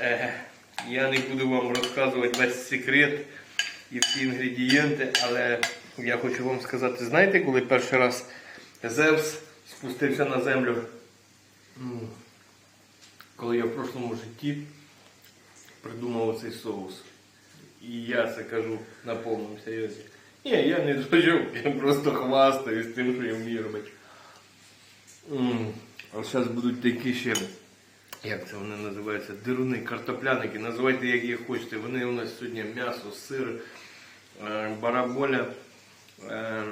Е, я не буду вам розказувати весь секрет і всі інгредієнти, але я хочу вам сказати, знаєте, коли перший раз Зевс спустився на землю, коли я в прошлому житті придумав цей соус. І я це кажу на повному серйозі. Ні, я не жажу, я просто хвастаюсь тим, що я вмію робити. А зараз будуть такі ще, як це вони називаються, дируни, картопляники, називайте як їх хочете. Вони у нас сьогодні м'ясо, сир, е, бараболя, е,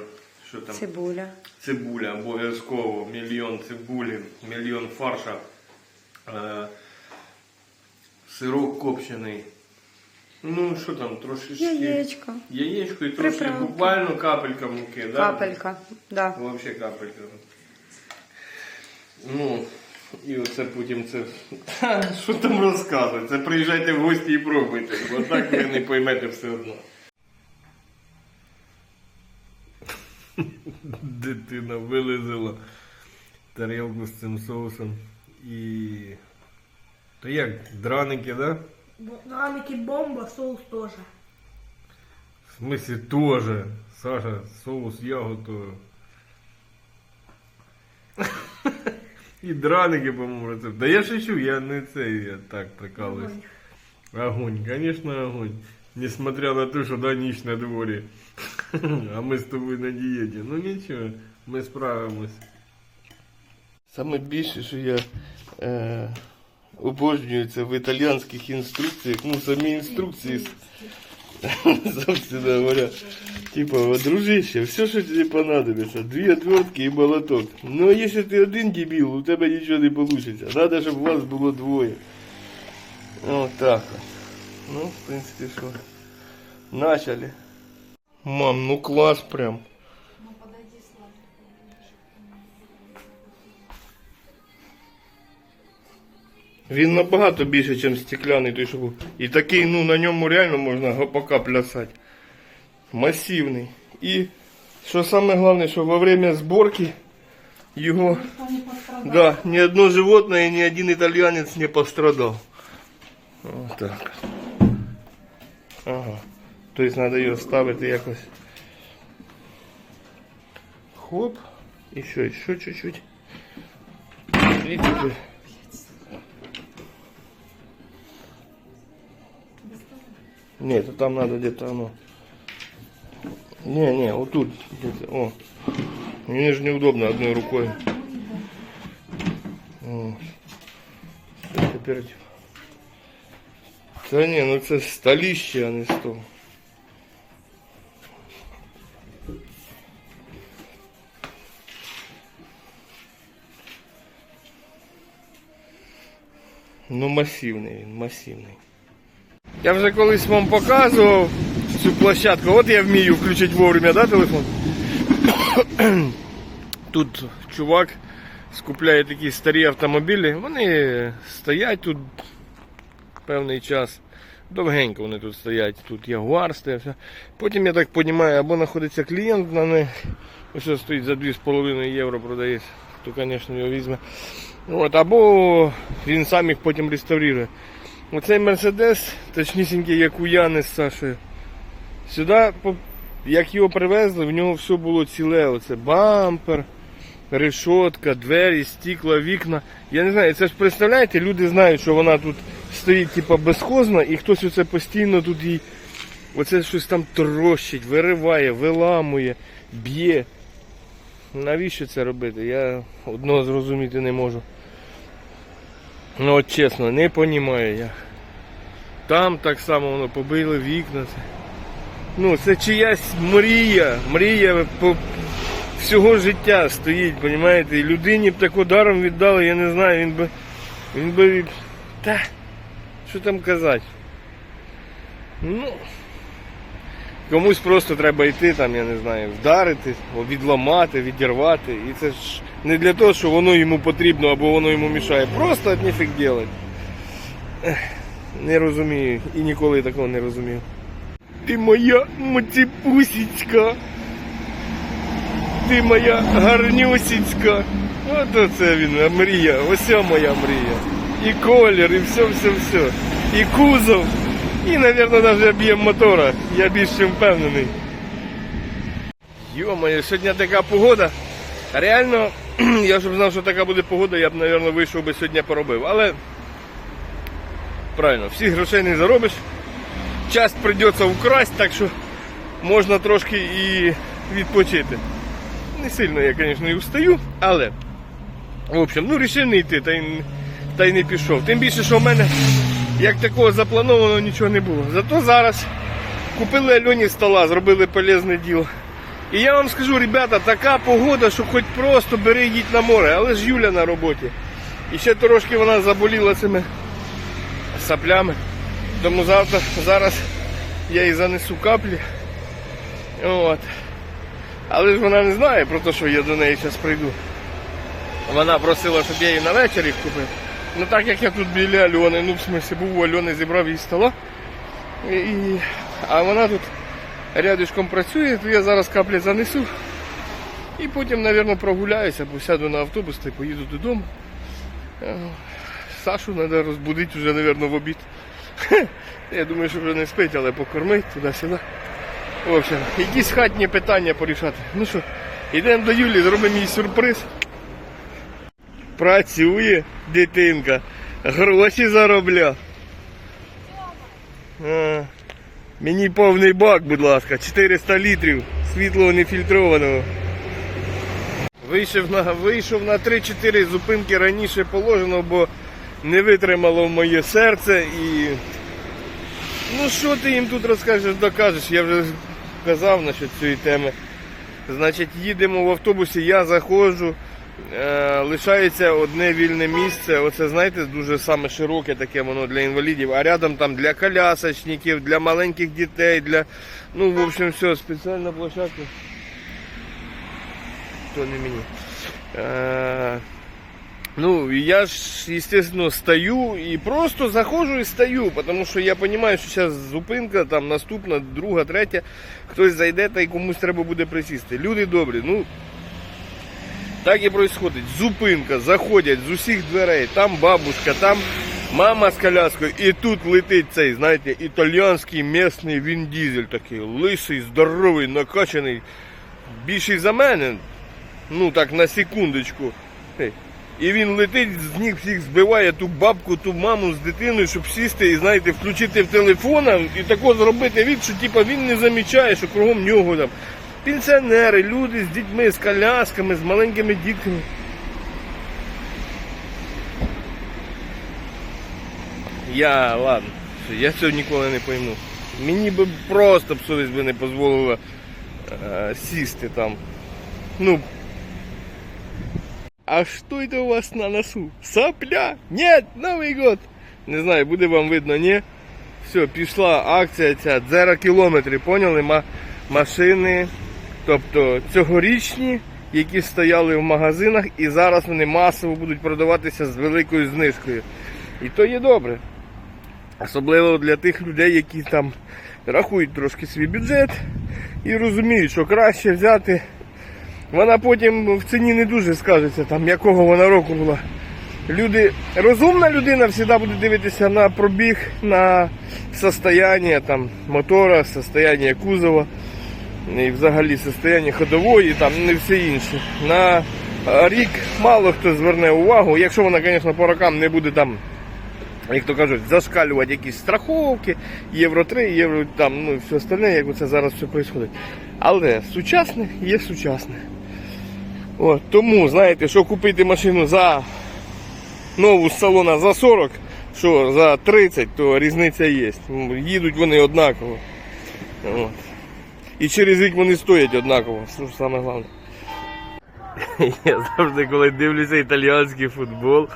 що там? Цибуля. Цибуля, обов'язково, мільйон цибулі, мільйон фарша, е, сирок копчений. Ну, що там, трошечки. Яєчко. Яєчко і трошки Приправки. буквально капелька муки, да? Капелька. Да. Вообще капелька. Ну, і оце потім це. Що там розказувати? Це приїжджайте в гості і пробуйте, бо так ви не поймете все одно. Дитина вилизала тарілку з цим соусом і. То як, драники, да? Драники бомба, соус тоже. В смысле тоже. Саша, соус я готую. І драники, по-моєму, рецепт. Да я шучу, я не це, я так прикалуюсь. Огонь, конечно, огонь. Несмотря на те, що да, ніч на дворі. А ми з тобою на дієті. Ну нічого, ми справимось. Саме більше, що я е, обожнюю це в італійських інструкціях, ну самі інструкції. Собственно говоря, типа, дружище, все, что тебе понадобится, две отвертки и молоток. Но если ты один дебил, у тебя ничего не получится. Надо, чтобы вас было двое. Вот так вот. Ну, в принципе, что. Начали. Мам, ну класс прям. Він набагато більше, ніж стекляний той, що був. І такий, ну, на ньому реально можна гопака плясати. Масивний. І що саме головне, що во время зборки його да, ні одно животное, ні один італіянець не пострадав. Ось так. Ага. Тобто треба його ставити якось. Хоп. І ще, ще чуть-чуть. І тепер. Нет, это там надо где-то оно. Не, не, вот тут где-то. О. Мне же неудобно одной рукой. О. Що Тепер. Та ні, ну це століще, а не стол. Ну масивний він, масивний. Я вже колись вам показував Цю площадку. От я вмію включити вовремя, да, телефон? Тут чувак скупляє такі старі автомобілі. Вони стоять тут певний час. Довгенько вони тут стоять. Тут ягуар стоїть. Потім, я так розумію, або знаходиться клієнт на них. Ось стоїть за 2,5 євро продається. То, звісно, його візьме. От, або він сам їх потім реставрує. Оцей Мерседес, точнісінький, як у Яни з Сашею. Сюди, як його привезли, в нього все було ціле. Оце бампер, решетка, двері, стекла, вікна. Я не знаю, це ж представляєте, люди знають, що вона тут стоїть типа безхозна, і хтось оце постійно тут їй оце щось там трощить, вириває, виламує, б'є. Навіщо це робити? Я одного зрозуміти не можу. Ну от чесно, не розумію я. Там так само воно побили вікна. Це. Ну, це чиясь мрія, мрія по всього життя стоїть, розумієте? І людині б так ударом віддали, я не знаю, він би. Він би. Та, що там казати? Ну. Комусь просто треба йти, там, я не знаю, вдарити, відламати, відірвати. І це ж не для того, що воно йому потрібно або воно йому мішає. Просто ніфіг делать. Не розумію і ніколи такого не розумів. Ти моя моціпусічка. Ти моя гарнюсічка. От оце він, мрія. Ось моя мрія. І колір, і все, все, все. і кузов, і, мабуть, навіть об'єм мотора. Я більш чим впевнений. Йо-моє, сьогодні така погода. Реально, я щоб знав, що така буде погода, я б, мабуть, вийшов би сьогодні поробив. Але правильно, всіх грошей не заробиш. Час прийдеться вкрасть, так що можна трошки і відпочити. Не сильно я, звісно, і встаю, але в общем, ну рішив не йти, та й, та й не пішов. Тим більше, що в мене як такого заплановано нічого не було. Зато зараз купили Альоні стола, зробили полезне діло. І я вам скажу, ребята, така погода, що хоч просто бери їдь на море, але ж Юля на роботі. І ще трошки вона заболіла цими саплями. Тому завтра зараз я їй занесу каплі. От. Але ж вона не знає про те, що я до неї зараз прийду. Вона просила, щоб я їй на вечір їх купив. Ну так як я тут біля Альони, ну в смысле був у Альони, зібрав їй стола. І, а вона тут рядышком працює, то я зараз каплі занесу. І потім, мабуть, прогуляюся, або сяду на автобус та поїду додому. Е, Сашу треба розбудити вже, мабуть, в обід. Я думаю, що вже не спить, але покормить туди-сюди. В общем, якісь хатні питання порішати. Ну що, йдемо до Юлі, зробимо їй сюрприз. Працює дитинка, гроші заробля. А, мені повний бак, будь ласка, 400 літрів світлого нефільтрованого. Вийшов на, вийшов на 3-4 зупинки раніше положено, бо не витримало моє серце і. Ну що ти їм тут розкажеш, докажеш? Я вже казав насчет цієї теми. Значить, їдемо в автобусі, я заходжу, е, лишається одне вільне місце. Оце, знаєте, дуже саме широке таке воно для інвалідів, а рядом там для колясочників, для маленьких дітей, для. Ну, в общем, все, спеціальна площадка. То не мені. Е, Ну, я ж, естественно, стою и просто захожу и стою, потому що я розумію, що зараз зупинка, там наступна, друга, третя, хтось зайде та й комусь треба буде присісти. Люди добрі, ну так і відбувається. Зупинка, заходять з усіх дверей, там бабушка, там мама з коляскою, і тут летить цей, знаєте, італійський місний Він Дізель такий, лисий, здоровий, накачаний, більший за мене, ну так на секундочку. І він летить, з ніг всіх збиває ту бабку, ту маму з дитиною, щоб сісти і знаєте, включити в телефон і тако зробити від, що типа, він не замічає, що кругом нього там. Пенсіонери, люди з дітьми, з колясками, з маленькими дітками. Я, ладно, я цього ніколи не пойму. Мені би просто б совість би не дозволила е, сісти там. Ну, а что это у вас на носу? Сопля? Нет, Новый год. Не знаю, буде вам видно, ні. Все, пішла акція ця, дзера кілометри, поняли? Ма- машини, тобто цьогорічні, які стояли в магазинах, і зараз вони масово будуть продаватися з великою знижкою. І то є добре. Особливо для тих людей, які там рахують трошки свій бюджет і розуміють, що краще взяти вона потім в ціні не дуже скажеться, там якого вона року була. Люди, розумна людина завжди буде дивитися на пробіг, на состояние там, мотора, состояние кузова, і взагалі состояние ходової, там не все інше. На рік мало хто зверне увагу, якщо вона, звісно, по рокам не буде там, як то кажуть, зашкалювати якісь страховки, євро 3, євро там, ну і все остальне, як це зараз все відбувається. Але сучасне є сучасне. От, тому, знаєте, що купити машину за нову з салона за 40, що за 30, то різниця є. Ну, Їдуть вони однаково. От. І через рік вони стоять однаково, що саме головне. Я завжди, коли дивлюся італійський футбол,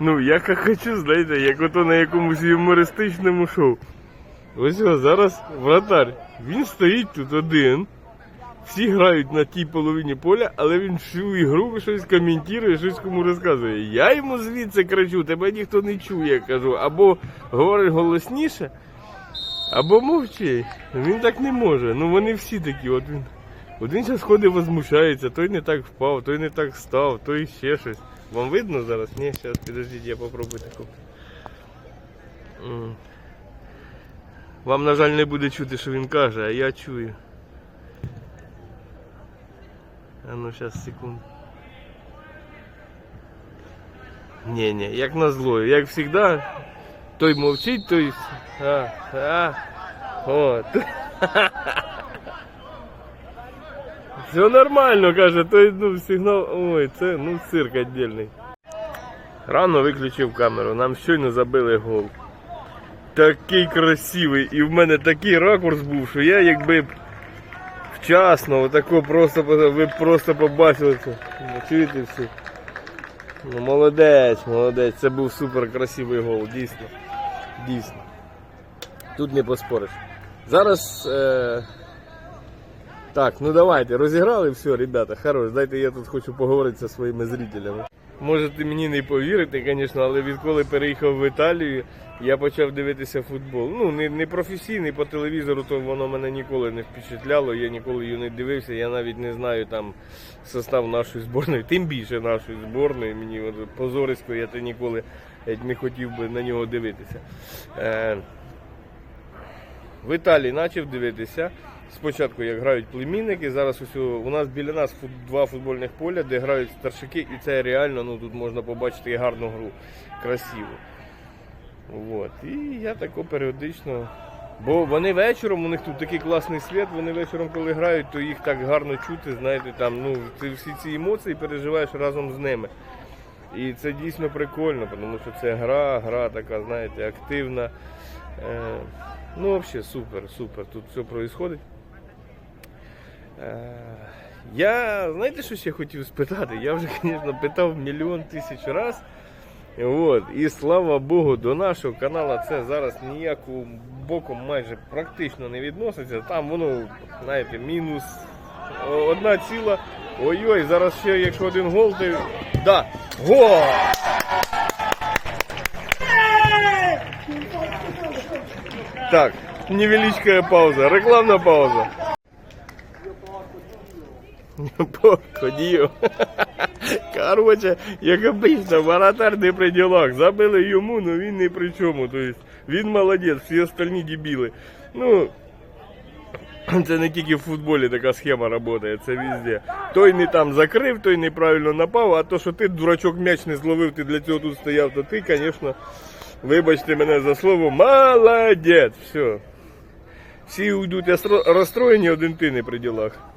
ну я хочу, знаєте, як ото на якомусь юмористичному шоу. Ось зараз вратар. Він стоїть тут один. Всі грають на тій половині поля, але він всю ігру щось коментує, щось кому розказує. Я йому звідси кричу, тебе ніхто не чує, кажу, або говориш голосніше, або мовчи. Він так не може. Ну вони всі такі, от він. Один зараз ходить, возмущається, той не так впав, той не так став, той ще щось. Вам видно зараз? Ні, зараз підождіть, я попробую таку. Вам, на жаль, не буде чути, що він каже, а я чую. А ну зараз секунду. Ні, ні, як на зло, як завжди, той мовчить, той. А, а, от. Все нормально, каже, той ну, сигнал. Ой, це ну цирк віддільний. Рано виключив камеру, нам щойно забили гол. Такий красивий, і в мене такий ракурс був, що я якби вчасно, отако просто ви просто побачили це. Ну, Чуєте всі? Ну, молодець, молодець, це був супер красивий гол, дійсно. Дійсно. Тут не поспориш. Зараз. Е... Так, ну давайте, розіграли все, ребята, хорош. Дайте я тут хочу поговорити зі своїми зрителями. Можете мені не повірити, звісно, але відколи переїхав в Італію, я почав дивитися футбол. Ну, не, не професійний по телевізору, то воно мене ніколи не впечатляло, я ніколи її не дивився, я навіть не знаю там состав нашої зборної, тим більше нашої зборної. Мені позорисько, я то ніколи не хотів би на нього дивитися. Е, в Італії почав дивитися. Спочатку як грають племінники, зараз ось у нас біля нас два футбольних поля, де грають старшики, і це реально ну, тут можна побачити гарну гру, красиву. От. І я тако періодично. Бо вони вечором, у них тут такий класний світ, вони вечором, коли грають, то їх так гарно чути, знаєте, там, ну, ти всі ці емоції переживаєш разом з ними. І це дійсно прикольно, тому що це гра, гра така, знаєте, активна. Е, ну, взагалі, супер, супер. Тут все відбувається. Е, Я, знаєте, що ще хотів спитати? Я вже, звісно, питав мільйон тисяч раз. От, і слава Богу, до нашого каналу це зараз ніяким боком майже практично не відноситься. Там воно, знаєте, мінус одна ціла. Ой-ой, зараз ще якщо один гол, то. Да! Гол! Так, невеличкая пауза, рекламна пауза. Ходію. Короче, як обично, воротар не при ділах. Забили йому, але він не при чому. Тобто, він молодець, всі остальні дебіли. Ну, це не тільки в футболі така схема працює, це везде. Той не там закрив, той неправильно напав, а то, що ти дурачок м'яч не зловив, ти для цього тут стояв, то ти, звісно, вибачте мене за слово, молодець. Все. Всі йдуть розстро- розстроєні, один ти не при ділах.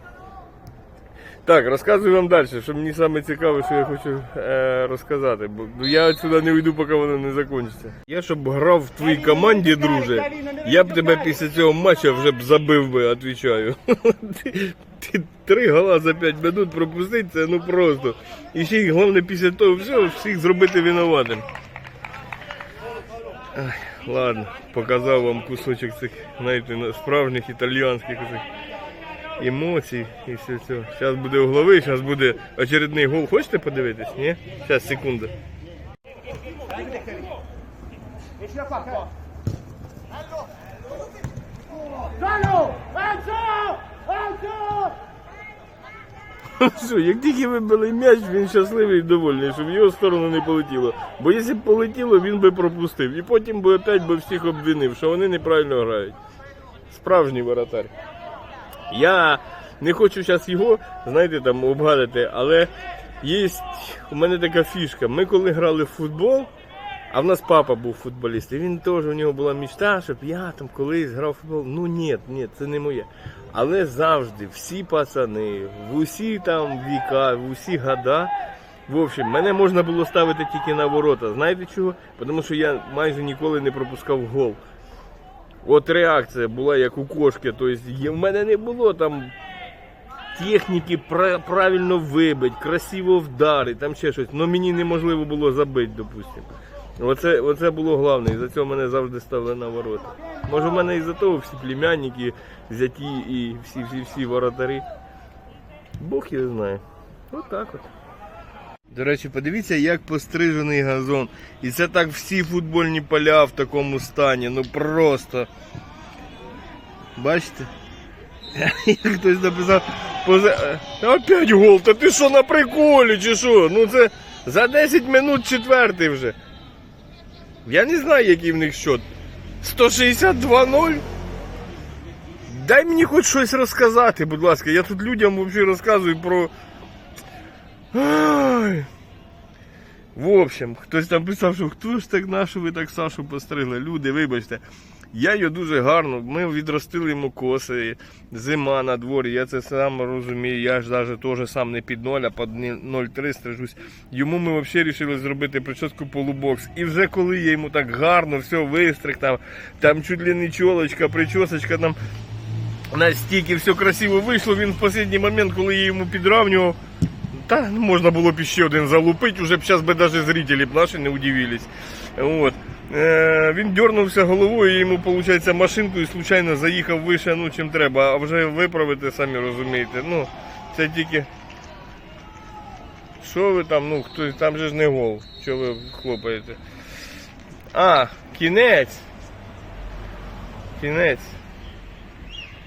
Так, розказую вам далі, що мені саме цікаве, що я хочу е, розказати, бо я отсюди не уйду, поки воно не закінчиться. Я щоб грав в твоїй команді, друже, я б тебе після цього матчу вже б забив би, відповідаю. Ти, ти три гола за 5 минут пропустити, це ну просто. І ще й головне після того всього всіх зробити винуватим. Ай, ладно, показав вам кусочок цих, знаєте, справжніх італіянських цих емоцій і все це. Зараз буде угловий, зараз буде очередний гол. Хочете подивитись? Ні? Зараз, секунду. Що, як тільки вибили м'яч, він щасливий і довольний, щоб в його сторону не полетіло. Бо якщо б полетіло, він би пропустив. І потім би опять би всіх обвинив, що вони неправильно грають. Справжній воротар. Я не хочу зараз його, знаєте, там обгадити, але є у мене така фішка. Ми коли грали в футбол, а в нас папа був футболіст, і він теж у нього була мечта, щоб я там колись грав в футбол. Ну ні, ні, це не моє. Але завжди всі пацани, в усі там віка, в усі года. В общем, мене можна було ставити тільки на ворота. Знаєте чого? Тому що я майже ніколи не пропускав гол. От реакція була як у кошки. Тобто в мене не було там техніки правильно вибити, красиво вдарити, там ще щось. Ну мені неможливо було забити, допустимо. Оце, оце було головне, і за цього мене завжди ставили на ворота. Може в мене із-за того всі племянники, зяті і всі всі всі воротарі. Бог його знає. От так от. До речі, подивіться, як пострижений газон. І це так всі футбольні поля в такому стані. Ну просто. Бачите? Хтось написав. Опять гол, та ти що на приколі чи що? Ну це за 10 минут четвертий вже. Я не знаю, який в них счет. 162-0. Дай мені хоч щось розказати, будь ласка. Я тут людям взагалі розказую про. Ай. В общем, хтось там писав, що хто ж так нашу ви так Сашу постригли. Люди, вибачте. Я його дуже гарно, ми відростили йому коси, зима на дворі, я це сам розумію, я ж навіть теж сам не під 0, а під 0,3 стрижусь. Йому ми взагалі вирішили зробити прическу полубокс. І вже коли я йому так гарно все вистриг, там, там чуть ли не чолочка, причосочка, там настільки все красиво вийшло, він в останній момент, коли я йому підравнював, та ну, можна було б іще один залупити, уже б зараз би навіть зрителі б наші не удивились. От. Е, він дернувся головою, йому, виходить, машинку і случайно заїхав вище, ну, чим треба, а вже виправити, самі розумієте. Ну, це тільки. Що ви там, ну, хтось, там же ж не гол. Що ви хлопаєте? А, кінець. Кінець.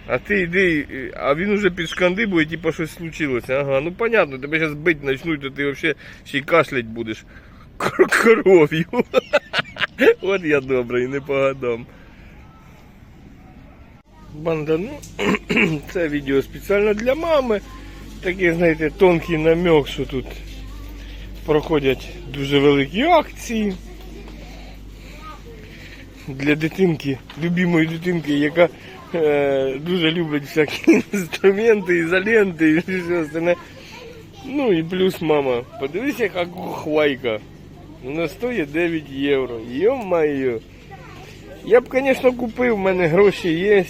А ти йди, а він уже під шкандибою, типа щось случилося. Ага, ну понятно, тебе зараз бить почнуть, то ти взагалі ще й кашлять будеш кор- коров'ю. От я добрий, не погадам. Банда, ну, це відео спеціально для мами. Такий, знаєте, тонкий намек, що тут проходять дуже великі акції. Для дитинки, любимої дитинки, яка дуже любить всякі інструменти, ізоленти і все остальне. Ну і плюс мама. Подивись, яка кухвайка. Вона стоїть 9 євро. Йо-майо. Я б, звісно, купив, в мене гроші є.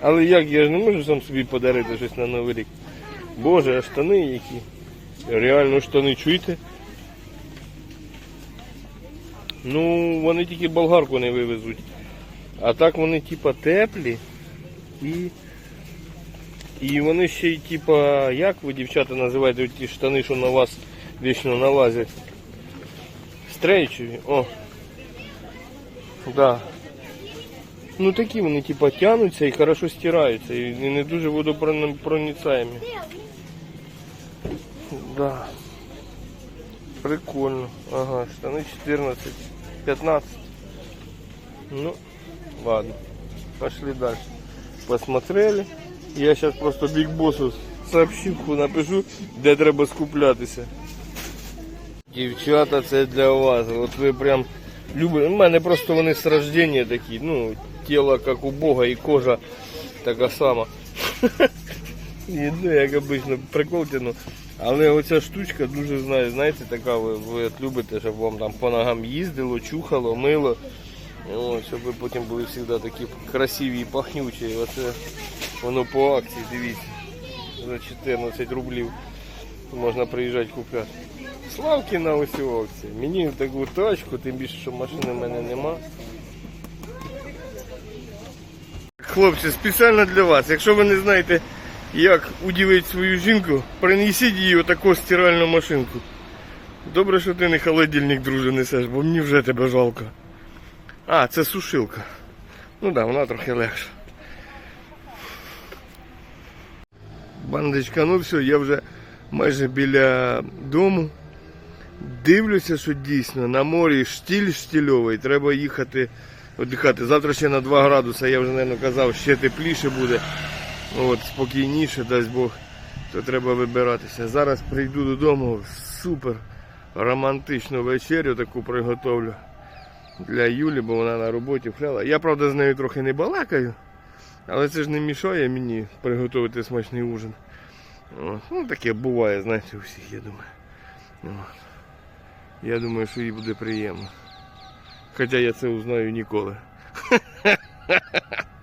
Але як я ж не можу сам собі подарити щось на Новий рік. Боже, а штани які. Реально штани чуєте? Ну, вони тільки болгарку не вивезуть. А так вони типа теплі і. І вони ще й типа, як ви, дівчата, називаєте ті штани, що на вас вічно налазять? Стрейчеві, о. Да. Ну такі вони типа тянуться і хорошо стираються. І не дуже водопроницаємі. Да. Прикольно. Ага, штаны 14, 15. Ну, ладно. Пошли дальше. Посмотрели. Я сейчас просто Биг Боссу сообщивку напишу, де треба скуплятися. Дівчата, це для вас. От ви прям любите. У мене просто вони з рождения такі. Ну, тіло як у Бога і кожа така сама. Ну, як обично, прикол тяну. Але оця штучка дуже знаю, знаєте, така ви, ви любите, щоб вам там по ногам їздило, чухало, мило. О, щоб ви потім були завжди такі красиві і пахнючі. Оце воно по акції, дивіться. За 14 рублів можна приїжджати купляти. Славки на усі акції. Мені таку тачку, тим більше, що машини в мене нема. Хлопці, спеціально для вас. Якщо ви не знаєте, як удивити свою жінку, принесіть їй отаку стиральну машинку. Добре, що ти не холодильник, друже, несеш, бо мені вже тебе жалко. А, це сушилка. Ну так, да, вона трохи легша. Бандочка, ну все, я вже майже біля дому. Дивлюся, що дійсно на морі штіль штільовий, треба їхати віддихати. Завтра ще на 2 градуси, я вже, мабуть, казав, ще тепліше буде. От, спокійніше, дасть Бог, то треба вибиратися. Зараз прийду додому, супер романтичну вечерю таку приготовлю для Юлі, бо вона на роботі вхляла. Я, правда, з нею трохи не балакаю, але це ж не мішає мені приготувати смачний ужин. От. Ну, таке буває, знаєте, у всіх, я думаю. От. Я думаю, що їй буде приємно. Хоча я це узнаю ніколи.